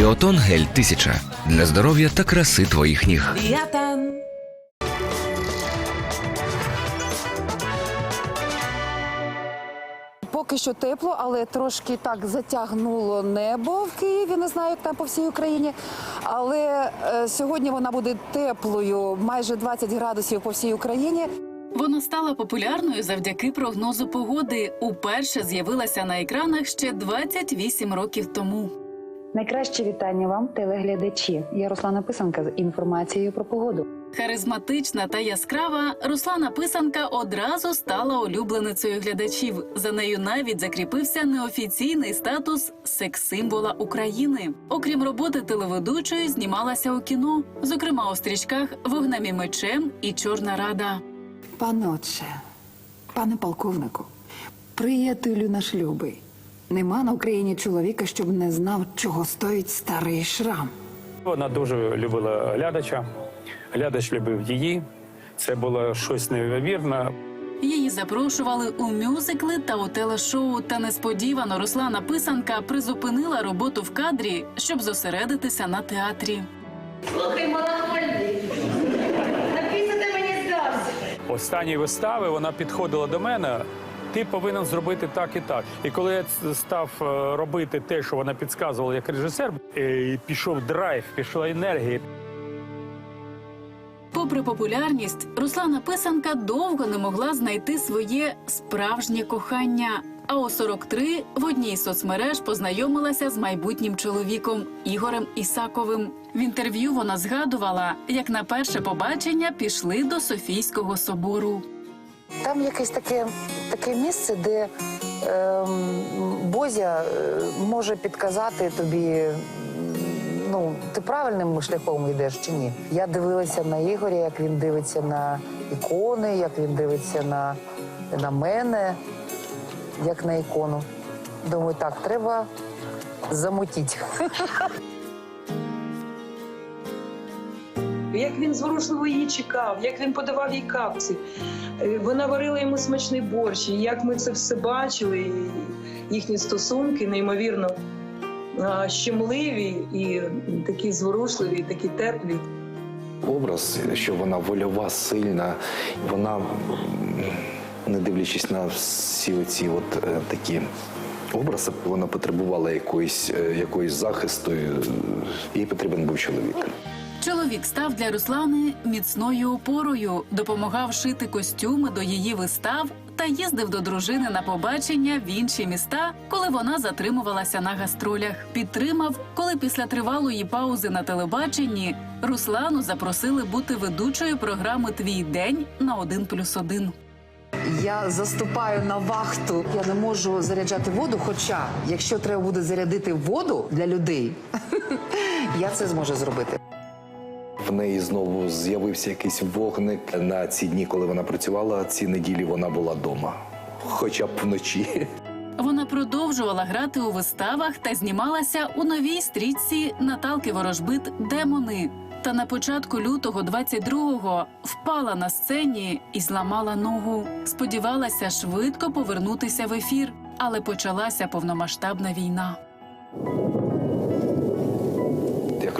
Біотон гель 1000 для здоров'я та краси твоїх ніг. Біатан. Поки що тепло, але трошки так затягнуло небо в Києві. Не знаю, як там по всій Україні. Але е, сьогодні вона буде теплою, майже 20 градусів по всій Україні. Вона стала популярною завдяки прогнозу погоди. Уперше з'явилася на екранах ще 28 років тому. Найкраще вітання вам, телеглядачі. Я Руслана Писанка з інформацією про погоду. Харизматична та яскрава Руслана Писанка одразу стала улюбленицею глядачів. За нею навіть закріпився неофіційний статус секс-символа України. Окрім роботи телеведучої, знімалася у кіно, зокрема у стрічках Вогнем і мечем і Чорна Рада. Пане отче, пане полковнику, приятелю наш любий. Нема на Україні чоловіка, щоб не знав, чого стоїть старий шрам. Вона дуже любила глядача. Глядач любив її. Це було щось неймовірне. Її запрошували у мюзикли та у телешоу. Та несподівано Руслана Писанка призупинила роботу в кадрі, щоб зосередитися на театрі. Слухай, малахольний. Написати мені здався. Останньої вистави вона підходила до мене. Ти повинен зробити так і так. І коли я став е, робити те, що вона підказувала як режисер, е, пішов драйв, пішла енергія. Попри популярність, Руслана Писанка довго не могла знайти своє справжнє кохання. А у 43 в одній з соцмереж познайомилася з майбутнім чоловіком Ігорем Ісаковим. В інтерв'ю вона згадувала, як на перше побачення пішли до Софійського собору. Там якесь таке, таке місце, де ем, Бозя е, може підказати тобі, ну, ти правильним шляхом йдеш чи ні. Я дивилася на Ігоря, як він дивиться на ікони, як він дивиться на, на мене, як на ікону. Думаю, так, треба замутити. Як він зворушливо її чекав, як він подавав їй капці. Е, Вона варила йому смачний борщ. І як ми це все бачили, їхні стосунки неймовірно щемливі і такі зворушливі, і такі теплі. образ, що вона вольова, сильна, вона, не дивлячись на всі оці от е, такі образи, вона потребувала якоїсь, е, якоїсь захисту. е, Їй потрібен був чоловік. Чоловік став для Руслани міцною опорою, допомагав шити костюми до її вистав та їздив до дружини на побачення в інші міста, коли вона затримувалася на гастролях. Підтримав, коли після тривалої паузи на телебаченні Руслану запросили бути ведучою програми Твій день на 1+,1. Я заступаю на вахту. Я не можу заряджати воду, хоча, якщо треба буде зарядити воду для людей, я це зможу зробити. Неї знову з'явився якийсь вогник на ці дні, коли вона працювала. Ці неділі вона була вдома, хоча б вночі. Вона продовжувала грати у виставах та знімалася у новій стрічці Наталки Ворожбит Демони. Та на початку лютого 22-го впала на сцені і зламала ногу. Сподівалася швидко повернутися в ефір, але почалася повномасштабна війна.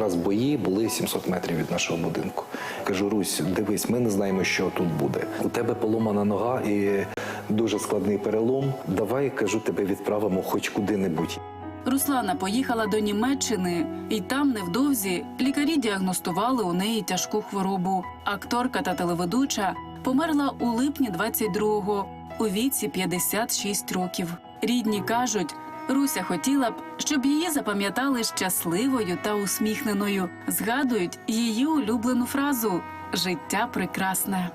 Якраз бої були 700 метрів від нашого будинку. Кажу, Русь, дивись, ми не знаємо, що тут буде. У тебе поломана нога і дуже складний перелом. Давай кажу, тебе відправимо хоч куди-небудь. Руслана поїхала до Німеччини, і там невдовзі лікарі діагностували у неї тяжку хворобу. Акторка та телеведуча померла у липні 22-го у віці 56 років. Рідні кажуть, Руся хотіла б, щоб її запам'ятали щасливою та усміхненою. Згадують її улюблену фразу Життя прекрасне.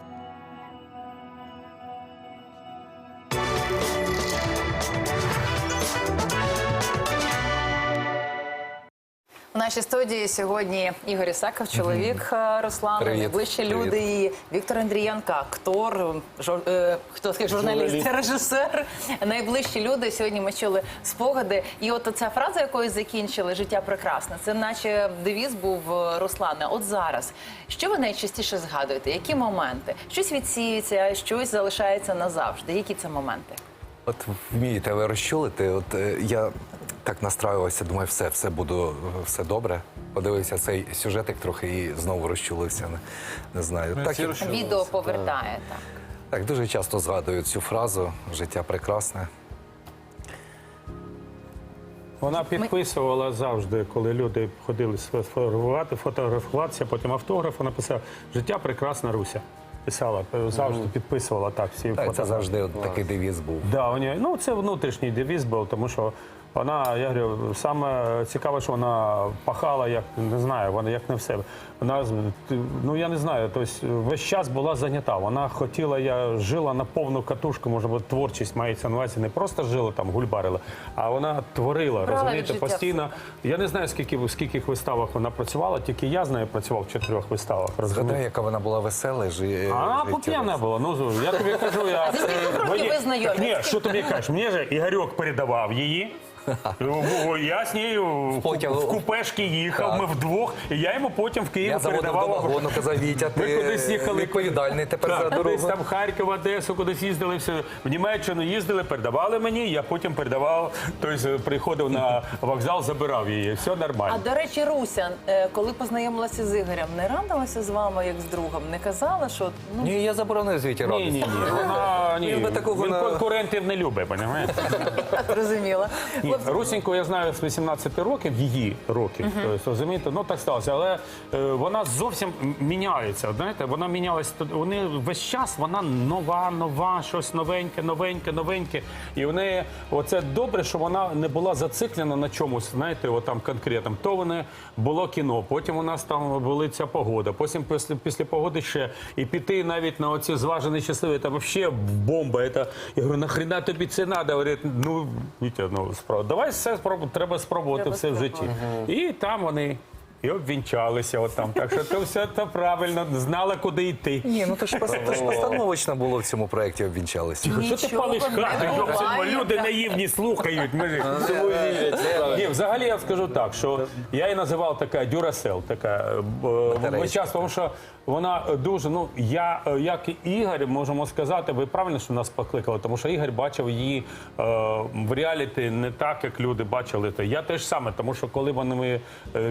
Нашій студії сьогодні Ігор Ісаков, чоловік е, Привіт. найближчі люди її. Віктор Андрієнко, актор, жур, е, хто скаже, журналіст, Журналіст. режисер. Найближчі люди. Сьогодні ми чули спогади. І от ця фраза, якою закінчили життя прекрасне, це наче девіз був е, Руслани. От зараз, що ви найчастіше згадуєте? Які моменти? Щось відсіюється, щось залишається назавжди. Які це моменти? От вмієте ви розчулити. От е, я так настраювався, думаю, все, все буду, все добре. Подивився цей сюжетик трохи і знову розчулився. Не, не знаю. Так, і- Відео повертає так. так, дуже часто згадую цю фразу Життя прекрасне. Вона підписувала завжди, коли люди ходили сфотографувати, фотографуватися, потім автограф, вона писала Життя прекрасна Руся. Писала, завжди підписувала так всі Так, це завжди такий девіз був. Да, у неї, ну це внутрішній девіз був, тому що вона, я говорю, саме цікаве, що вона пахала, як не знаю, вона як не в себе. Вона з- ну я не знаю, тобто весь час була зайнята. Вона хотіла, я жила на повну катушку, може бути, творчість мається на увазі, не просто жила там, гульбарила, а вона творила, Брала розумієте, постійно. Я не знаю, скільки в скільких виставах вона працювала, тільки я з нею працював в чотирьох виставах. Згадай, яка вона була весела. Жи... А вона життєва. поп'яна була. Ну я тобі кажу, я зі років ви знайомі? Ні, що тобі кажеш? Мені же Ігорьок передавав її. О, Я з нею в, потягу. в купешки їхав, Так. ми вдвох, і я йому потім в Києві Я заводив до вагону, казав, Вітя, Ми ти кудись їхали. відповідальний тепер Так, за дорогу. там Харків, Одесу, кудись їздили, все. в Німеччину їздили, передавали мені, я потім передавав, тобто приходив на вокзал, забирав її. Все нормально. А до речі, Руся, е, коли познайомилася з Ігорем, не радилася з вами як з другом? Не казала, що ну Ні, я заборонив з Віті Ні, ні, ні. Вона ні. Він такого Він на- конкурентів не любить, розумієте? зрозуміла. Ні, Русіньку я знаю з 18 років, її років. Тобто, розумієте, ну так сталося. Але е, вона зовсім міняється. Знаєте, вона мінялася. Вони весь час вона нова, нова, щось новеньке, новеньке, новеньке. І в неї оце добре, що вона не була зациклена на чомусь, знаєте, от там конкретно. То вони було кіно, потім у нас там була ця погода. Потім після, після погоди ще і піти навіть на оці зважені щасливі, там взагалі бомба. Я говорю, нахрена тобі це треба? Говорять, ну, Вітя, ну, справа. Давай все спробуй, треба спробувати Треба все в житті. І там вони і обвінчалися. От там. Так що це все це правильно, знала, куди йти. Ні, ну то ж, пос- то ж постановочно було в цьому проєкті обвінчалися. Що ти Нічого палиш не хати? буває. Йопсимо, Люди наївні слухають. Ми ж- Ні, взагалі я скажу так, що я її називав така дюрасел, така е, час, тому що вона дуже, ну я е, як і Ігор, можемо сказати, ви правильно, що нас покликали, тому що Ігор бачив її е, в реаліті не так, як люди бачили. Я теж саме, тому що коли вони ми е,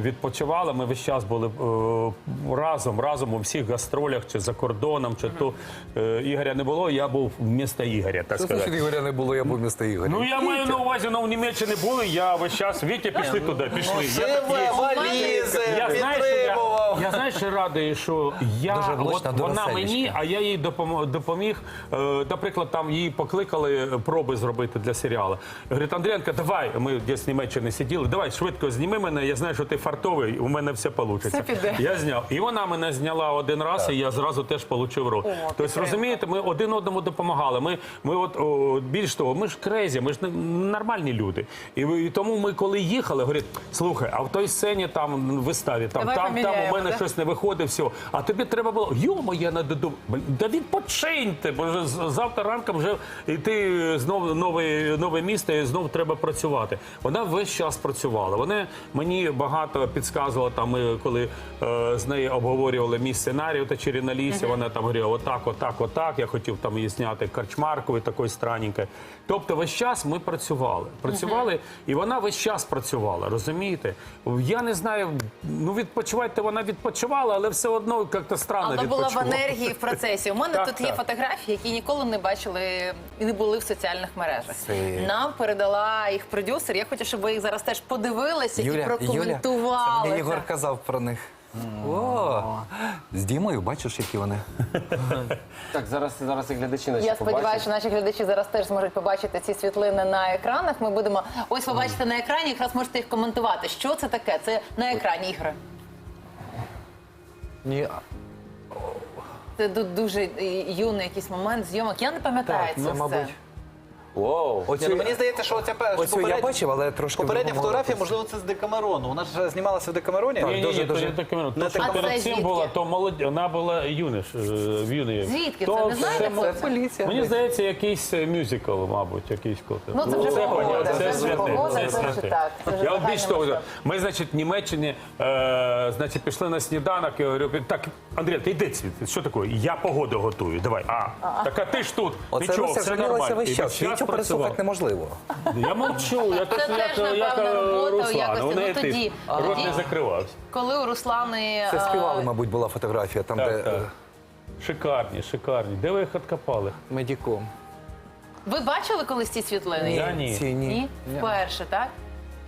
відпочивали, ми весь час були е, разом, разом у всіх гастролях, чи за кордоном, чи то е, Ігоря не було, я був вмісто Ігоря, так Що сказати. значить Ігоря не було, я був місто Ігоря. Ну я маю на увазі, ну в Німеччині були, я весь час, Вітя, пішли туди, пішли. Я, так є. я, знаю, що я, я знаю, що радий, що я, Дуже влучна от, вона мені, а я їй допомог, допоміг. Е, наприклад, там її покликали проби зробити для серіалу. Говорить, Андріанка, давай, ми десь в Німеччині сиділи, давай швидко зніми мене, я знаю, що ти фартовий, у мене все вийде. Я зняв. І вона мене зняла один раз, і я зразу теж отримав роль. Тобто, розумієте, ми один одному допомагали. Ми, ми от, о, більш того, ми ж крезі, ми ж не- нормальні люди. І, і тому ми, коли їхали, говорять, слухай, а в той сцені там виставі, там, Давай там, там у мене да? щось не виходить, все. А тобі треба було, йомо, я не додому. Да відпочиньте, бо вже завтра ранком вже йти знову нове, нове місто і знову треба працювати. Вона весь час працювала. Вона мені багато підказувала, там, ми, коли е, з нею обговорювали мій сценарій та чарівна лісі, вона там говорила, отак, отак, отак. Я хотів там її зняти Карчмаркової, такої странненької. Тобто весь час ми працювали. Працювали, і вона весь час працювала, розумієте? Я не знаю, ну відпочивайте, вона відпочивала, але все одно як-то странно Але була в відпочивала. енергії в процесі. У мене Так, тут є так. фотографії, які ніколи не бачили і не були в соціальних мережах. Це- Нам передала їх продюсер. Я хочу, щоб ви їх зараз теж подивилися і Юля, Юля, прокоментували. це мені Ігор казав про них. О, з Дімою, бачиш, які вони. Так, зараз, зараз і глядачі наші Я побачать. сподіваюся, що наші глядачі зараз теж зможуть побачити ці світлини на екранах. Ми будемо ось побачите на екрані, якраз можете їх коментувати. Що це таке? Це на екрані ігри. Ні, Це ду- дуже е, юний якийсь момент зйомок. Я не пам'ятаю Так, це це, все. мабуть. Воу. Оцю- Ні, ну, мені здається, що ця перша Оцю я бачив, але трошки в попередня другому фотографія, можливо, це з Декамерону. Вона ж знімалася в Декамероні. Ні, ні, дуже, ні, дуже. то ну, Не то, що. А це перед звідки? цим була, то молодь, вона була юніш, е, в юні. Звідки То це? Не знаєте, все- хлопці? поліція. Мені здається, якийсь е, мюзикл, мабуть, якийсь коли. Ну, це вже погода, понятно, це це вже святе, погода, це це вже святе. так, це вже Я вам більш того, ми, значить, в Німеччині, е, значить, пішли на сніданок, я говорю, так, Андрій, ти йди звідси, що таке? Я погоду готую, давай. А, так а ти ж тут, Оце нічого, Руся все жалілася нормально. весь І час. Що переслухати неможливо. Я мовчу, як, Це як, теж, як, напевно, е, робота неї Ну, тоді- рот не закривався. Коли у Руслани Це е, співали, мабуть, була фотографія там, Так, де. так. е, Шикарні, шикарні. Де ви їх откопали? Медіком. ви бачили колись ці світлини? Я ні. Ні. Ні? Вперше, так?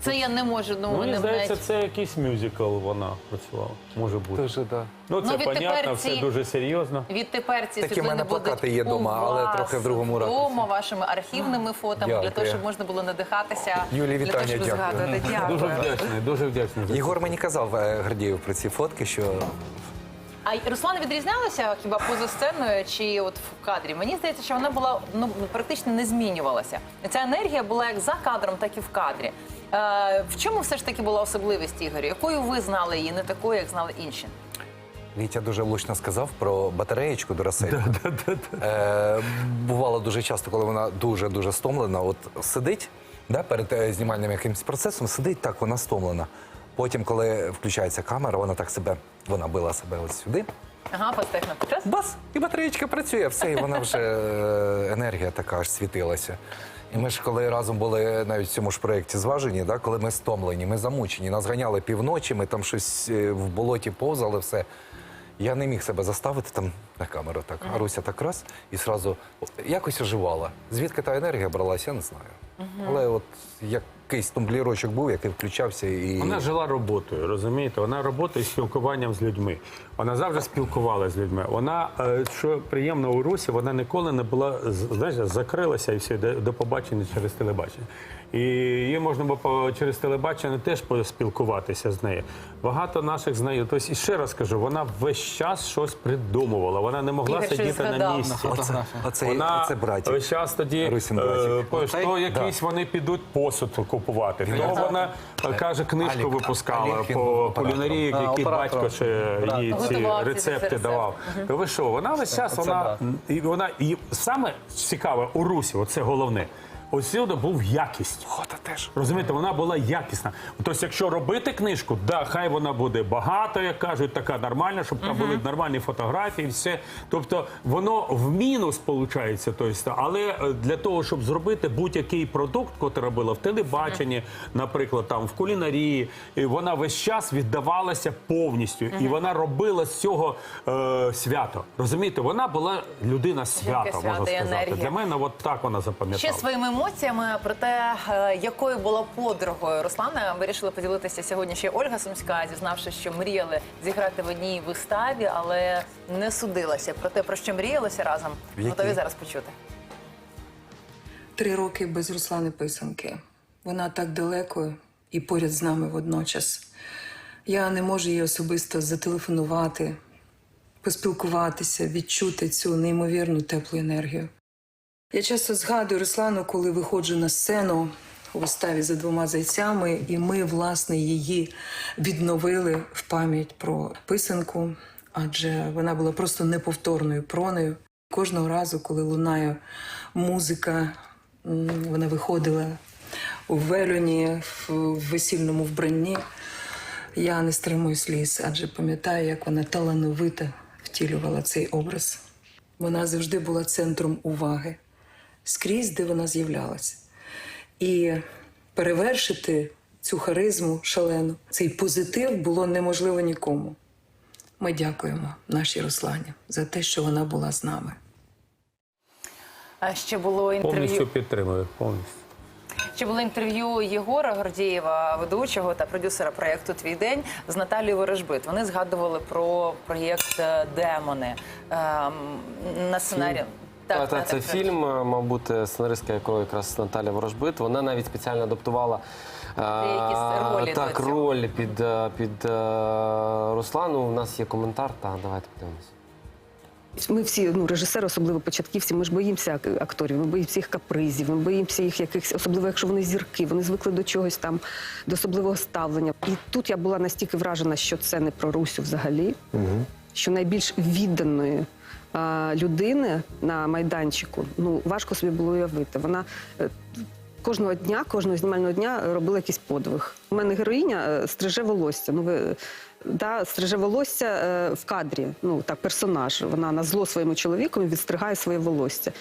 Це я не можу, ну, мені не здається, навіть- це якийсь мюзикл вона працювала. Може бути. Дуже, да. Ну, це Ну, відтепер понятно, ці- все дуже серйозно. Відтепер ці Такі в світлини мене будуть плакати є дома, у але вас трохи в другому ракурсі. вдома, вашими архівними фотами, для Дякую. того, щоб можна було надихатися. Юлі, для того, вітання, щоб дякую. згадувати. Дякую. Дуже вдячний, дуже вдячний. за це. Ігор мені казав е, Гордієв про ці фотки, що А й Руслан відрізнялася хіба поза сценою чи от в кадрі? Мені здається, що вона була ну практично не змінювалася. Ця енергія була як за кадром, так і в кадрі. Е, в чому все ж таки була особливість Ігоря? Якою ви знали її, не такою, як знали інші? Вітя дуже влучно сказав про батареєчку Duracell. Е, бувало дуже часто, коли вона дуже-дуже стомлена, от сидить да, перед е, знімальним якимось процесом, сидить так, вона стомлена. Потім, коли включається камера, вона так себе, вона била себе ось сюди. Ага, пастех на. Бас! І батареєчка працює, все, і вона вже е, енергія така аж світилася. І ми ж коли разом були навіть в цьому ж проєкті зважені, да, коли ми стомлені, ми замучені, нас ганяли півночі, ми там щось е, в болоті повзали, все. Я не міг себе заставити там на камеру так. А Руся так раз і зразу якось оживала. Звідки та енергія бралася, я не знаю. Але от якийсь тумблірочок був, який включався і. Вона жила роботою, розумієте? Вона роботою і спілкуванням з людьми. Вона завжди спілкувалася з людьми. Вона, е, що приємно у Русі, вона ніколи не була з- знаєш, закрилася і все, до, до побачення через телебачення. І їй можна було по- через телебачення теж поспілкуватися з нею. Багато наших знайомих. Тобто, і ще раз кажу, вона весь час щось придумувала. Вона не могла Ігор сидіти на місці. Оце, оце, Вона оце братів. весь час тоді Русін е, братів. Оцей? то якісь вони підуть посуд купувати. То вона каже, книжку Алік- випускала Алік, по кулінарії, А, який оператором. батько ще їй ці Готував ці рецепти рецепти. давав. То ви що? Вона весь час оце вона і вона і саме цікаве у Русі, оце головне. Усюди був якість. Фото теж. Розумієте, вона була якісна. Тобто, якщо робити книжку, да, хай вона буде багато, як кажуть, така нормальна, щоб там були нормальні фотографії, все. Тобто воно в мінус виходить, тобто, але е, для того, щоб зробити будь-який продукт, який робила в телебаченні, наприклад, там в кулінарії, і вона весь час віддавалася повністю, і вона робила з цього е, свято. Розумієте, вона була людина свята, свято можна сказати. Для мене от так вона Ще своїми емоціями про те, е, якою була подругою Руслана, вирішила поділитися сьогодні ще Ольга Сумська, зізнавши, що мріяли зіграти в одній виставі, але не судилася. Про те, про що мріялися разом, готові зараз почути. Три роки без Руслани Писанки. Вона так далеко і поряд з нами водночас. Я не можу їй особисто зателефонувати, поспілкуватися, відчути цю неймовірну теплу енергію. Я часто згадую Руслану, коли виходжу на сцену у виставі за двома зайцями, і ми, власне, її відновили в пам'ять про писанку, адже вона була просто неповторною проною. Кожного разу, коли лунає музика, вона виходила у велюні, в весільному вбранні. Я не стримую сліз, адже пам'ятаю, як вона талановито втілювала цей образ. Вона завжди була центром уваги, скрізь, де вона з'являлася. І перевершити цю харизму шалену, цей позитив було неможливо нікому. Ми дякуємо нашій Руслані за те, що вона була з нами. А ще було інтерв'ю. Повністю підтримую. Повністю. Ще було інтерв'ю Єгора Гордієва, ведучого та продюсера проєкту Твій день з Наталією Ворожбит. Вони згадували про проєкт Демони ем, на сценарі. Так, так, на- це фільм, е, мабуть, е, сценаристка якого якраз Наталя Ворожбит. Вона навіть спеціально адаптувала е, Деякі ролі так, роль під, е, під е, Руслану. У нас є коментар. Так, давайте подивимося. Ми всі, ну режисери, особливо початківці, ми ж боїмося акторів, ми боїмося їх капризів, ми боїмося їх якихось, особливо якщо вони зірки, вони звикли до чогось там, до особливого ставлення. І тут я була настільки вражена, що це не про Русю взагалі, що найбільш відданої а, людини на майданчику, ну важко собі було уявити. Вона е, кожного дня, кожного знімального дня робила якийсь подвиг. У мене героїня е, стриже волосся. Ну, ви, да, стриже волосся е, в кадрі. Ну, так, персонаж. Вона на зло своєму чоловіку відстригає своє волосся.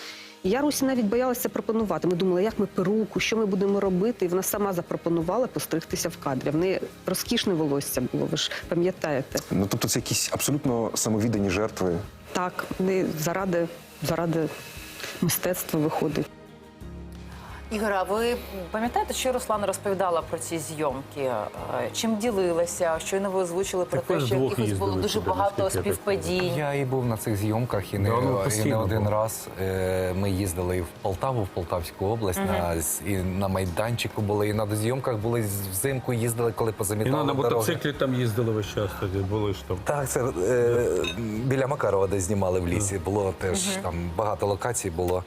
І я Русі навіть боялася пропонувати. Ми думали, як ми перуку, що ми будемо робити. І вона сама запропонувала постригтися в кадрі. В неї розкішне волосся було, ви ж пам'ятаєте. Ну тобто це якісь абсолютно самовіддані жертви. Так, вони заради, заради мистецтва виходить. Ігор, а ви пам'ятаєте, що Руслана розповідала про ці зйомки? Е, Чим ділилася? Щойно ви озвучили про Так те, що якихось було дуже багато співпадінь. Я і був на цих зйомках, і не, Да, ну, і не один був. раз. Е, Ми їздили і в Полтаву, в Полтавську область, на, і на майданчику були, і на зйомках були взимку, їздили, коли І позамітали на дороги. мотоциклі там їздили весь час тоді, були ж там. Так, це е, біля Макарова, де знімали в лісі. Було теж там багато локацій було.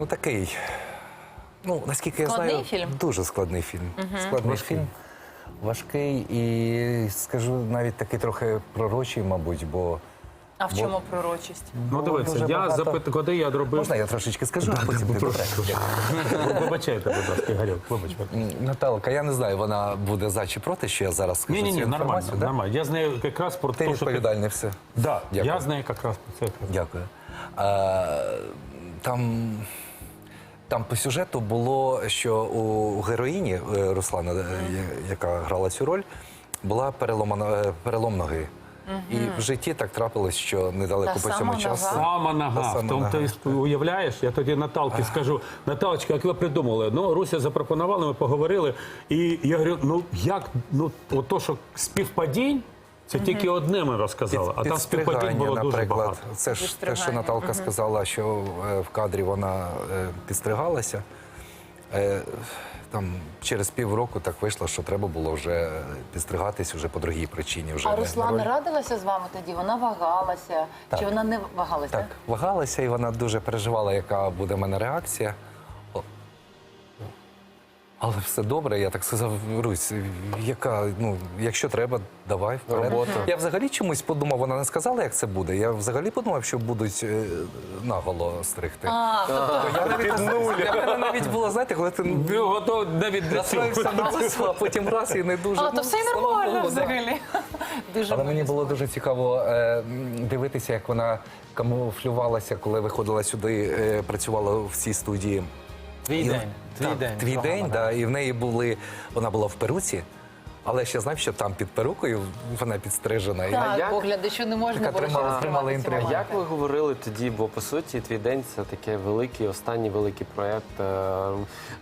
Ну такий. Ну, наскільки я Складний знаю, фільм? дуже складний фільм. Складний фільм. Важкий і скажу навіть такий трохи пророчий, мабуть, бо. А в Бо- чому пророчість? Ну, дивіться, дуже я багато- запит, коли я робив. Можна я трошечки скажу, а потім ти добре. Вибачайте, будь ласка, Ігорю, вибач. М, Наталка, я не знаю, вона буде за чи проти, що я зараз скажу Ні, ні, цю ні, нормально, інформацію. да? нормально. Я з нею якраз про Ти те, що ти... відповідальний все. Да, Дякую. я з нею якраз про це. Дякую. Е, там, там по сюжету було, що у героїні е, Руслана, е, яка грала цю роль, була переломана, е, перелом ноги. І в житті так трапилось, що недалеко Та по сама цьому нога? часу. Сама Та нога. сама В тому нога. ти уявляєш, я тоді Наталки скажу, Наталочка, як ви придумали? Ну, Руся запропонувала, ми поговорили. І я говорю, ну як, ну, ото, що співпадінь, це тільки одне ми розказали, а там співпадінь було дуже багато. Це ж те, що Наталка сказала, що е, в кадрі вона е, підстригалася. Е, Там через півроку так вийшло, що треба було вже підстригатись вже по другій причині. Вже А Руслана радилася з вами тоді? Вона вагалася? Так. Чи вона не вагалася? Так, вагалася, і вона дуже переживала, яка буде в мене реакція. Але все добре, я так сказав, Русь, яка, ну, якщо треба, давай вперед. Робота. Я взагалі чомусь подумав, вона не сказала, як це буде. Я взагалі подумав, що будуть е, наголо стригти. А, тобто Я навіть, для мене навіть було, знаєте, коли ти Ви готові навіть до цього. на лису, а потім раз і не дуже. а, ну, то все й слава нормально Богу, да. взагалі. Дуже Але мені було дуже цікаво е, дивитися, як вона камуфлювалася, коли виходила сюди, е, працювала в цій студії. Твій І- день. Твій так, день. Твій день, да, і в неї були, вона була в перуці, але ще знав, що там під перукою вона підстрижена. І Так, як? погляди, що не можна Така було тримала- ще тримала розкривати ці інтригу. А моменти. як ви говорили тоді? Бо по суті, твій день це таке великий, останній великий проєкт е,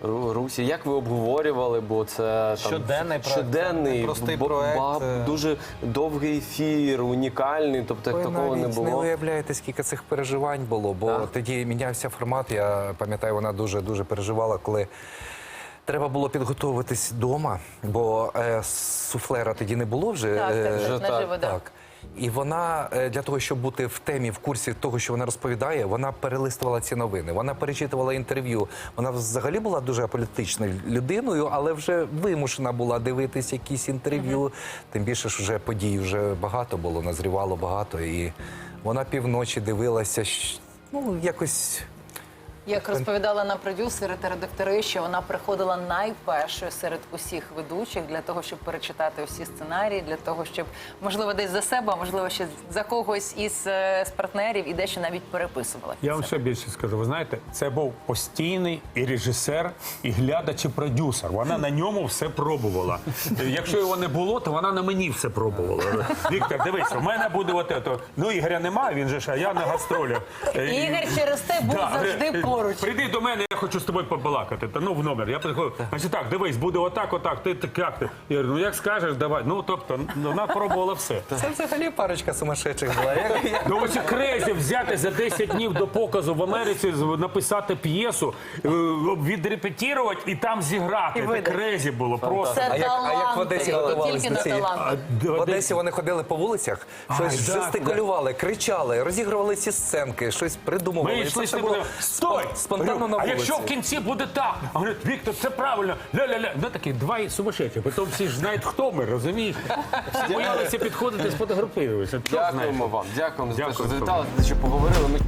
Ру- Русі. Як ви обговорювали? Бо це там Щоденний проект, щоденний, непростий бо- проект, ба- е. дуже довгий ефір, унікальний. Тобто Ви такого не навіть не було. уявляєте, скільки цих переживань було, бо Так. тоді мінявся формат. Я пам'ятаю, вона дуже дуже переживала, коли треба було підготуватись вдома, бо е, суфлера тоді не було вже. Так, так, е, так, так, наживо, да. Так. І вона е, для того, щоб бути в темі, в курсі того, що вона розповідає, вона перелистувала ці новини. Вона перечитувала інтерв'ю. Вона взагалі була дуже аполітичною людиною, але вже вимушена була дивитись якісь інтерв'ю. Тим більше ж вже подій вже багато було, назрівало багато. І вона півночі дивилася, ну якось. Як розповідала нам продюсери та редактори, що вона приходила найпершою серед усіх ведучих для того, щоб перечитати усі сценарії, для того, щоб можливо десь за себе, а можливо ще за когось із е, з партнерів і дещо навіть переписувала. Я вам ще більше скажу. Ви знаєте, це був постійний і режисер, і глядач, і продюсер. Вона на ньому все пробувала. Якщо його не було, то вона на мені все пробувала. Віктор, дивись, у мене буде от це. Ну Ігоря немає, він же ж, а я на гастролях. Ігор через те був завжди поруч. Прийди до мене, я хочу з тобою побалакати. Та ну в номер. Я приходжу, значить так, дивись, буде отак, отак. Ти так як ти? Я говорю, ну як скажеш, давай. Ну тобто, вона пробувала все. Це взагалі парочка сумасшедших була. Я- я- Ну ось крезі взяти за 10 днів до показу в Америці, з- написати п'єсу, е, відрепетірувати і там зіграти. Це видати. крезі було просто. Це А як, а як в Одесі таланти, готувались тільки до на цієї? таланти. А, В Одесі вони ходили по вулицях, щось так, жестикулювали, кричали, розігрували ці сценки, щось придумували. Ми І це йшли все з було стой! Спонтанно на а вулиці. якщо в кінці буде так? А говорить, Віктор, це правильно. Ля-ля-ля. Ну такі два сумасшедші. Потім всі ж знають, хто ми, розумієш? Всі боялися підходити, сфотографуватися. Хто знає? Дякуємо вам. Дякуємо за те, що що завітали, за те, що поговорили. Ми